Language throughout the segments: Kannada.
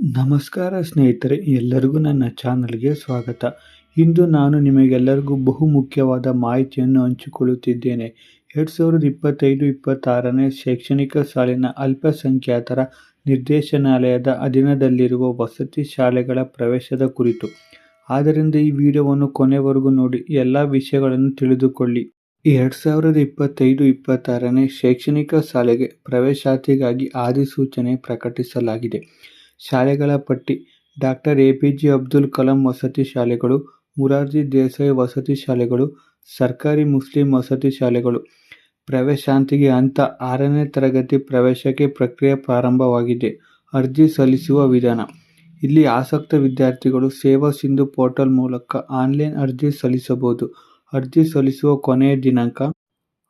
ನಮಸ್ಕಾರ ಸ್ನೇಹಿತರೆ, ಎಲ್ಲರಿಗೂ ನನ್ನ ಚಾನಲ್ಗೆ ಸ್ವಾಗತ. ಇಂದು ನಾನು ನಿಮಗೆಲ್ಲರಿಗೂ ಬಹು ಮುಖ್ಯವಾದ ಮಾಹಿತಿಯನ್ನು ಹಂಚಿಕೊಳ್ಳುತ್ತಿದ್ದೇನೆ. ಎರಡು ಸಾವಿರದ ಇಪ್ಪತ್ತೈದು ಇಪ್ಪತ್ತಾರನೇ ಶೈಕ್ಷಣಿಕ ಸಾಲಿನ ಅಲ್ಪಸಂಖ್ಯಾತರ ನಿರ್ದೇಶನಾಲಯದ ಅಧೀನದಲ್ಲಿರುವ ವಸತಿ ಶಾಲೆಗಳ ಪ್ರವೇಶದ ಕುರಿತು. ಆದ್ದರಿಂದ ಈ ವಿಡಿಯೋವನ್ನು ಕೊನೆವರೆಗೂ ನೋಡಿ, ಎಲ್ಲ ವಿಷಯಗಳನ್ನು ತಿಳಿದುಕೊಳ್ಳಿ. ಎರಡು ಸಾವಿರದ ಇಪ್ಪತ್ತೈದು ಇಪ್ಪತ್ತಾರನೇ ಶೈಕ್ಷಣಿಕ ಶಾಲೆಗೆ ಪ್ರವೇಶಾತಿಗಾಗಿ ಅಧಿಸೂಚನೆ ಪ್ರಕಟಿಸಲಾಗಿದೆ. ಶಾಲೆಗಳ ಪಟ್ಟಿ. Doctor A P J Abdul Kalam ವಸತಿ ಶಾಲೆಗಳು, ಮುರಾರ್ಜಿ ದೇಸಾಯಿ ವಸತಿ ಶಾಲೆಗಳು, ಸರ್ಕಾರಿ ಮುಸ್ಲಿಂ ವಸತಿ ಶಾಲೆಗಳು. ಪ್ರವೇಶಾಂತಿಗೆ ಹಂತ ಆರನೇ ತರಗತಿ ಪ್ರವೇಶಕ್ಕೆ ಪ್ರಕ್ರಿಯೆ ಪ್ರಾರಂಭವಾಗಿದೆ. ಅರ್ಜಿ ಸಲ್ಲಿಸುವ ವಿಧಾನ. ಇಲ್ಲಿ ಆಸಕ್ತ ವಿದ್ಯಾರ್ಥಿಗಳು ಸೇವಾ ಸಿಂಧು ಪೋರ್ಟಲ್ ಮೂಲಕ ಆನ್ಲೈನ್ ಅರ್ಜಿ ಸಲ್ಲಿಸಬಹುದು. ಅರ್ಜಿ ಸಲ್ಲಿಸುವ ಕೊನೆಯ ದಿನಾಂಕ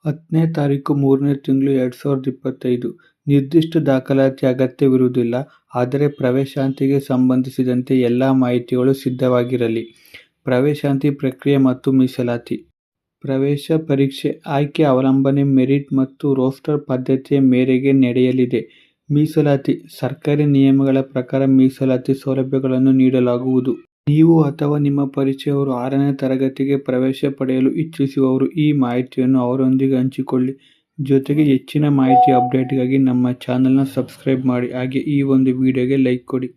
ಹತ್ತನೇ ತಾರೀಕು ಮೂರನೇ ತಿಂಗಳು ಎರಡು ಸಾವಿರದ ಇಪ್ಪತ್ತೈದು. ನಿರ್ದಿಷ್ಟ ದಾಖಲಾತಿ ಅಗತ್ಯವಿರುವುದಿಲ್ಲ, ಆದರೆ ಪ್ರವೇಶಾಂತಿಗೆ ಸಂಬಂಧಿಸಿದಂತೆ ಎಲ್ಲ ಮಾಹಿತಿಗಳು ಸಿದ್ಧವಾಗಿರಲಿ. ಪ್ರವೇಶಾಂತಿ ಪ್ರಕ್ರಿಯೆ ಮತ್ತು ಮೀಸಲಾತಿ. ಪ್ರವೇಶ ಪರೀಕ್ಷೆ ಆಯ್ಕೆ ಅವಲಂಬನೆ, ಮೆರಿಟ್ ಮತ್ತು ರೋಸ್ಟರ್ ಪದ್ಧತಿಯ ಮೇರೆಗೆ ನಡೆಯಲಿದೆ. ಮೀಸಲಾತಿ. ಸರ್ಕಾರಿ ನಿಯಮಗಳ ಪ್ರಕಾರ ಮೀಸಲಾತಿ ಸೌಲಭ್ಯಗಳನ್ನು ನೀಡಲಾಗುವುದು. ನೀವು ಅಥವಾ ನಿಮ್ಮ ಪರಿಚಯವರು ಆರನೇ ತರಗತಿಗೆ ಪ್ರವೇಶ ಪಡೆಯಲು ಇಚ್ಛಿಸುವವರು ಈ ಮಾಹಿತಿಯನ್ನು ಅವರೊಂದಿಗೆ ಹಂಚಿಕೊಳ್ಳಿ. ಜೊತೆಗೆ ಹೆಚ್ಚಿನ ಮಾಹಿತಿ ಅಪ್ಡೇಟ್ಗಾಗಿ ನಮ್ಮ ಚಾನಲ್ನ ಸಬ್ಸ್ಕ್ರೈಬ್ ಮಾಡಿ. ಹಾಗೆ ಈ ಒಂದು ವಿಡಿಯೋಗೆ ಲೈಕ್ ಕೊಡಿ.